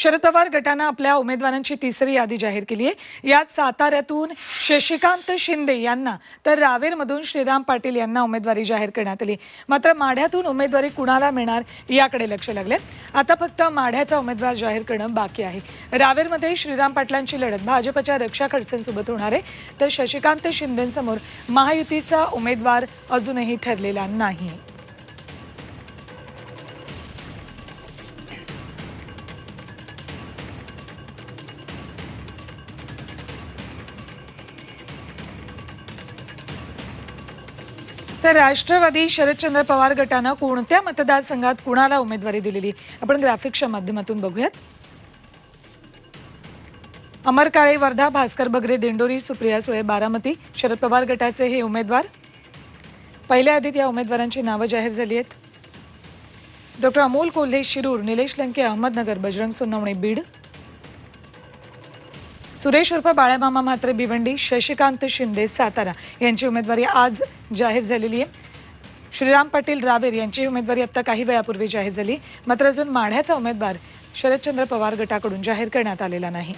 शरद पवार गटानं आपल्या उमेदवारांची तिसरी यादी जाहीर केली आहे. यात साताऱ्यातून शशिकांत शिंदे यांना तर रावेरमधून श्रीराम पाटील यांना उमेदवारी जाहीर करण्यात आली. मात्र माढ्यातून उमेदवारी कुणाला मिळणार याकडे लक्ष लागले आता फक्त माढ्याचा उमेदवार जाहीर करणं बाकी आहे. रावेरमध्ये श्रीराम पाटलांची लढत भाजपच्या रक्षा खडसेंसोबत होणार आहे. तर शशिकांत शिंदेंसमोर महायुतीचा उमेदवार अजूनही ठरलेला नाही. तर राष्ट्रवादी शरदचंद्र पवार गटानं कोणत्या मतदारसंघात कुणाला उमेदवारी दिलेली? आपण ग्राफिक्सच्या माध्यमातून बघूयात. अमर काळे वर्धा भास्कर बगरे दिंडोरी सुप्रिया सुळे बारामती शरद पवार गटाचे हे उमेदवार. पहिल्या आधीत या उमेदवारांची नावं जाहीर झाली आहेत. डॉक्टर अमोल कोल्हे शिरूर निलेश लंके अहमदनगर बजरंग सोनवणे बीड. सुरेश उर्फ बाळामामा म्हात्रे भिवंडी शशिकांत शिंदे सातारा यांची उमेदवारी आज जाहीर झालेली आहे. श्रीराम पाटील रावेर यांची उमेदवारी आत्ता काही वेळापूर्वी जाहीर झाली. मात्र अजून माढ्याचा उमेदवार शरदचंद्र पवार गटाकडून जाहीर करण्यात आलेला नाही.